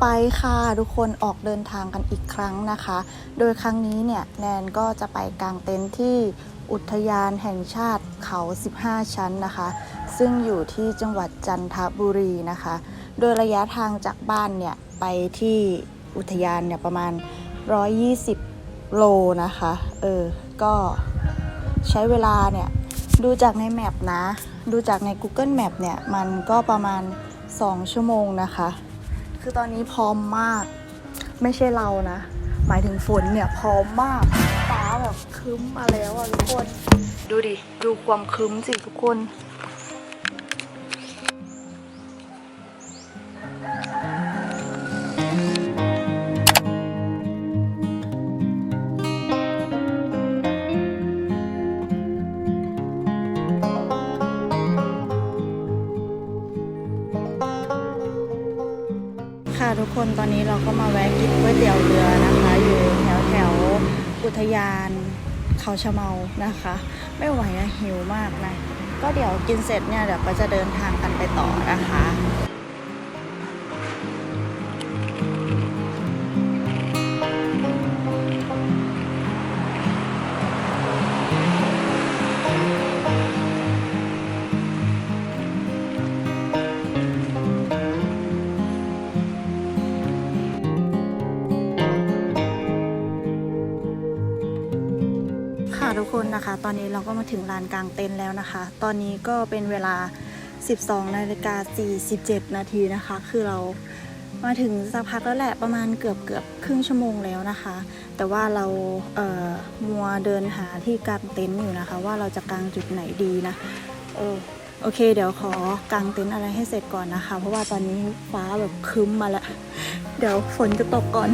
ไปค่ะทุกคนออกเดินทางกันอีกครั้งนะคะ โดยครั้งนี้เนี่ยแนนก็จะไปกางเต็นท์ที่อุทยานแห่งชาติเขา 15 ชั้นนะคะ ซึ่งอยู่ที่จังหวัดจันทบุรีนะคะ โดยระยะทางจากบ้านเนี่ยไปที่อุทยานเนี่ยประมาณ 120 โลนะคะ เออ ก็ใช้เวลาเนี่ยดูจากในแมปนะ ดูจากใน Google Map เนี่ยมันก็ประมาณ 2 ชั่วโมงนะคะ คือตอนนี้พร้อมมาก ไม่ใช่เรานะ หมายถึงฝนเนี่ยพร้อมมากฟ้าแบบครึ้มมาแล้วอะทุกคน ดูดิ ดูความครึ้มสิทุกคน ค่ะทุกคนตอนนี้เราก็มาแวะกินก๋วยเตี๋ยวเรือนะคะ อยู่แถวแถวอุทยานเขาชะเมานะคะ ไม่ไหวอะหิวมากนะ ก็เดี๋ยวกินเสร็จเนี่ยเดี๋ยวก็จะเดินทางกันไปต่อนะคะ นะคะ ตอนนี้เราก็มาถึงลานกลางเต็นท์แล้วนะคะ ตอนนี้ก็เป็นเวลา 12นาฬิกา47 นาทีนะคะ คือเรามาถึงสักพักแล้วแหละประมาณเกือบเกือบครึ่งชั่วโมงแล้วนะคะ แต่ว่าเราเอ่อมัวเดินหาที่กางเต็นท์อยู่นะคะ ว่าเราจะกางจุดไหนดีนะเออโอเค เดี๋ยวขอกางเต็นท์อะไรให้เสร็จก่อนนะคะ เพราะว่าตอนนี้ฟ้าแบบคึ้มมาแล้ว เดี๋ยวฝนจะตกก่อน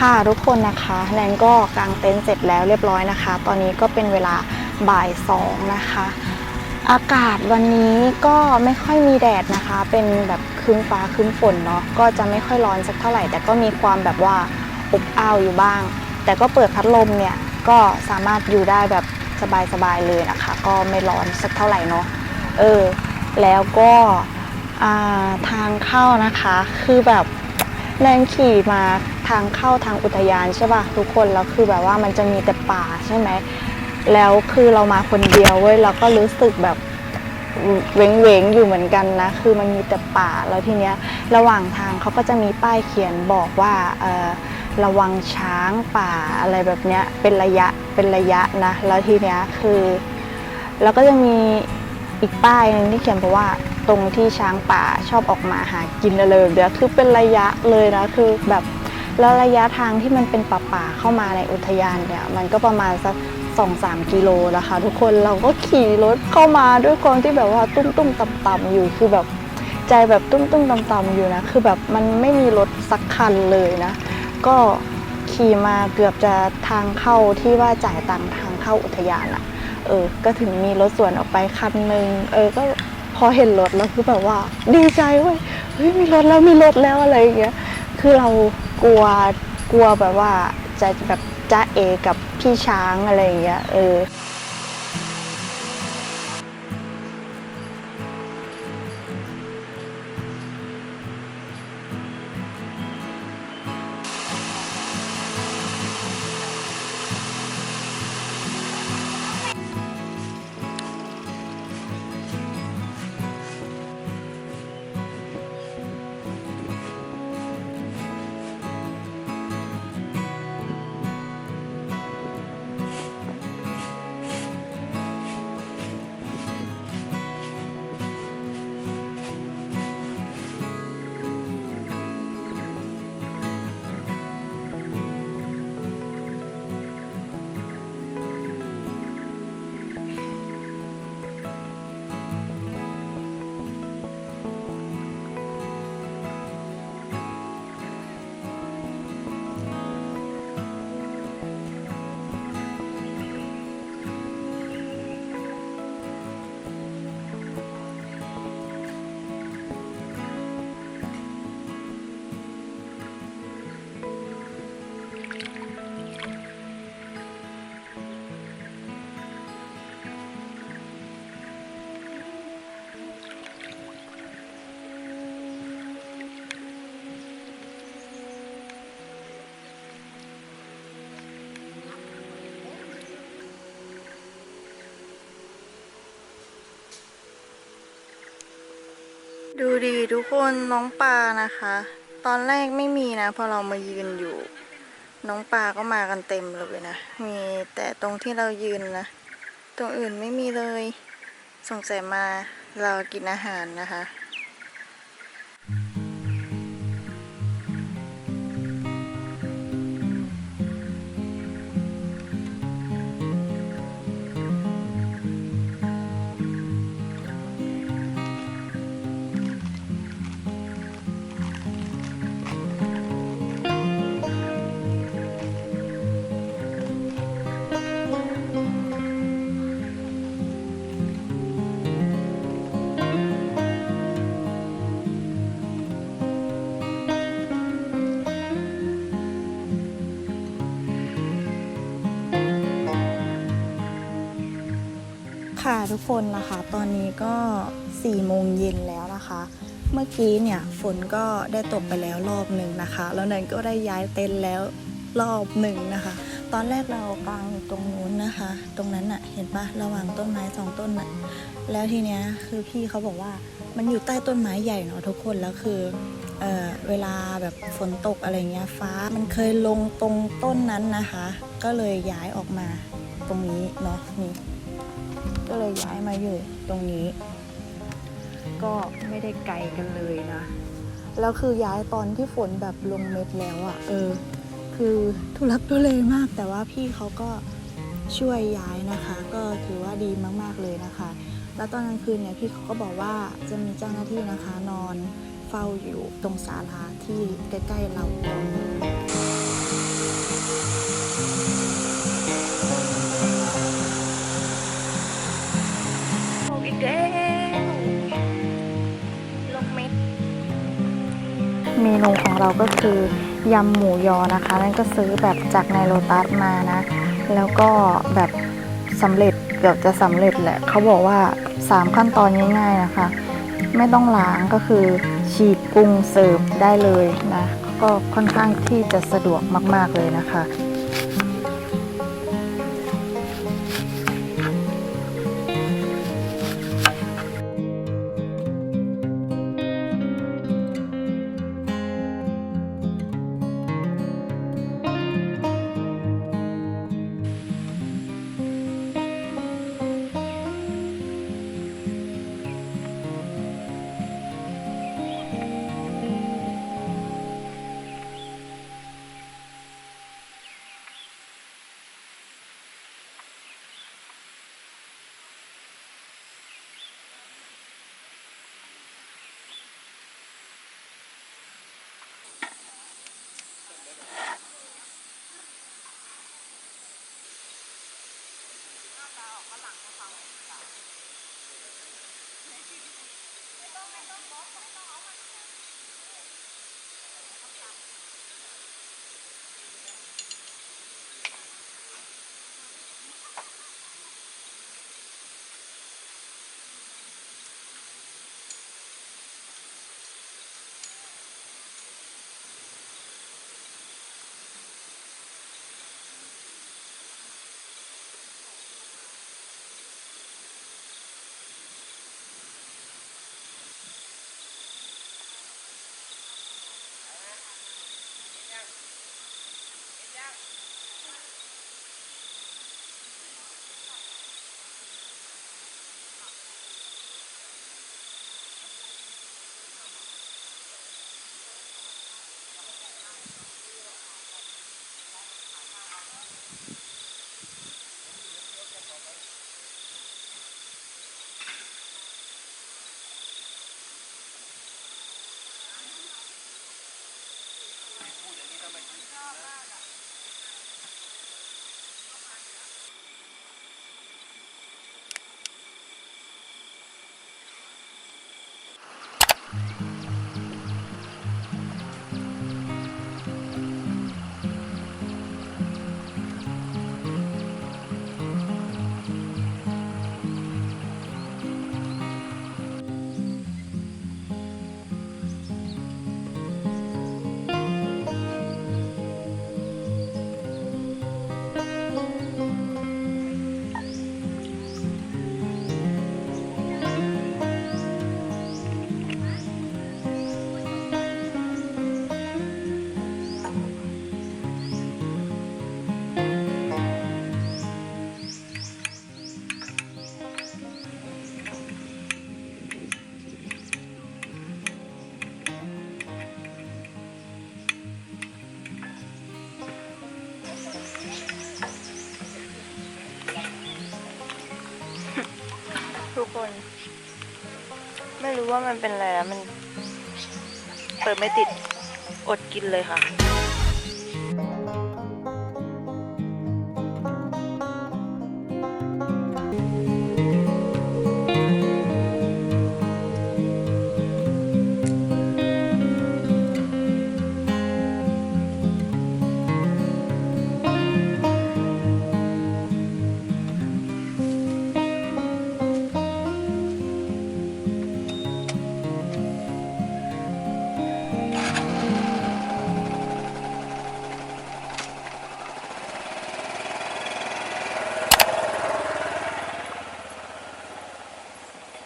ค่ะทุกคนนะคะแนนก็กางเต็นท์เสร็จแล้วเรียบร้อยนะคะ ตอนนี้ก็เป็นเวลาบ่ายสองนะคะ อากาศวันนี้ก็ไม่ค่อยมีแดดนะคะ เป็นแบบครึ้มฟ้าครึ้มฝนเนาะก็จะไม่ค่อยร้อนสักเท่าไหร่ แต่ก็มีความแบบว่าอบอ้าวอยู่บ้าง แต่ก็เปิดพัดลมเนี่ยก็สามารถอยู่ได้แบบสบายๆเลยนะคะ ก็ไม่ร้อนสักเท่าไหร่เนาะเออแล้วก็ทางเข้านะคะคือแบบ แรงขี่มาทางเข้าทางอุทยานใช่ป่ะทุกคนแล้วคือแบบว่ามันจะมีแต่ป่าใช่ไหมแล้วคือเรามาคนเดียวเว้ยเราก็รู้สึกแบบเวงเวงๆอยู่เหมือนกันนะ คือมันมีแต่ป่าแล้วทีเนี้ยระหว่างทางเขาก็จะมีป้ายเขียนบอกว่าระวังช้างป่าอะไรแบบเนี้ยเป็นระยะเป็นระยะนะแล้วทีเนี้ยคือ แล้วก็จะมีอีกป้ายหนึงที่เขียนบอกว่า ตรงที่ช้างป่าชอบออกมาหากินอะไรแบบเนี้ยคือเป็นระยะเลยนะคือแบบแล้วระยะทางที่มันเป็นป่าป่าๆเข้ามาในอุทยานเนี่ยมันก็ประมาณสักสองสามกิโลนะคะทุกคนเราก็ขี่รถเข้ามาด้วยความที่แบบว่าตุ้มตุ้มต่ำต่ำๆอยู่คือแบบใจแบบตุ้มตุ้มต่ำต่ำๆอยู่นะคือแบบมันไม่มีรถสักคันเลยนะ ก็ขี่มาเกือบจะทางเข้าที่ว่าจ่ายตังค์ทางเข้าอุทยานอะเออ ก็ถึงมีรถสวนออกไปคันหนึ่งเออก็ อเห็นรถแล้วคือแบบว่า ดีใจเว้ยเฮ้ยมีรถแล้วมีรถแล้วอะไรอย่างเงี้ยคือเรากลัวกลัวแบบว่าจะแบบจ้าเอกับพี่ช้างอะไรอย่างเงี้ยเออ ดูดีทุกคนน้องปลานะคะ ตอนแรกไม่มีนะ พอเรามายืนอยู่ น้องปลาก็มากันเต็มเลยนะ มีแต่ตรงที่เรายืนนะ ตรงอื่นไม่มีเลย สงสัยมาเรากินอาหารนะคะ ค่ะทุกคนนะคะ ตอนนี้ก็4ี่โมงเย็นแล้วนะคะ เมื่อกี้เนี่ยฝนก็ได้ตกไปแล้วรอบหนึ่งนะคะ แล้วนันก็ได้ย้ายเต็นท์แล้วรอบหนึ่งนะคะ ตอนแรกเรากางอยู่ตรงนู้นนะคะ ตรงนั้นน่ะเห็นปะระหว่างต้นไม้สองต้นน่ะแล้วทีเนี้ยคือพี่เขาบอกว่ามันอยู่ใต้ต้นไม้ใหญ่เนาะทุกคนแล้วคือเออเวลาแบบฝนตกอะไรเงี้ยฟ้ามันเคยลงตรงต้นนั้นนะคะ ก็เลยย้ายออกมาตรงนี้เนาะนี่ ก็เลยย้ายมาอยู่ตรงนี้ ก็ไม่ได้ไกลกันเลยนะแล้วคือย้ายตอนที่ฝนแบบลงเม็ดแล้วอะ่ะ เออ คือทุลักทุเลมาก แต่ว่าพี่เขาก็ช่วยย้ายนะคะ ก็ถือว่าดีมากๆเลยนะคะ แล้วตอนกลางคืนเนี่ยพี่เขาก็บอกว่าจะมีเจ้าหน้าที่นะคะนอนเฝ้าอยู่ตรงศาลาที่ใกล้ๆเราตรงนี้ เมนูของเราก็คือยำหมูยอนะคะ นั่นก็ซื้อแบบจากในโลตัสมานะ แล้วก็แบบสำเร็จเกือบจะสำเร็จแหละเขาบอกว่า 3 ขั้นตอนง่าย ๆนะคะ ไม่ต้องล้างก็คือฉีดปรุงเสิร์ฟได้เลยนะก็ค่อนข้างที่จะสะดวกมาก ๆเลยนะคะ น ไม่รู้ว่ามันเป็นอะไรนะมัน เปิดไม่ติดอดกินเลยค่ะ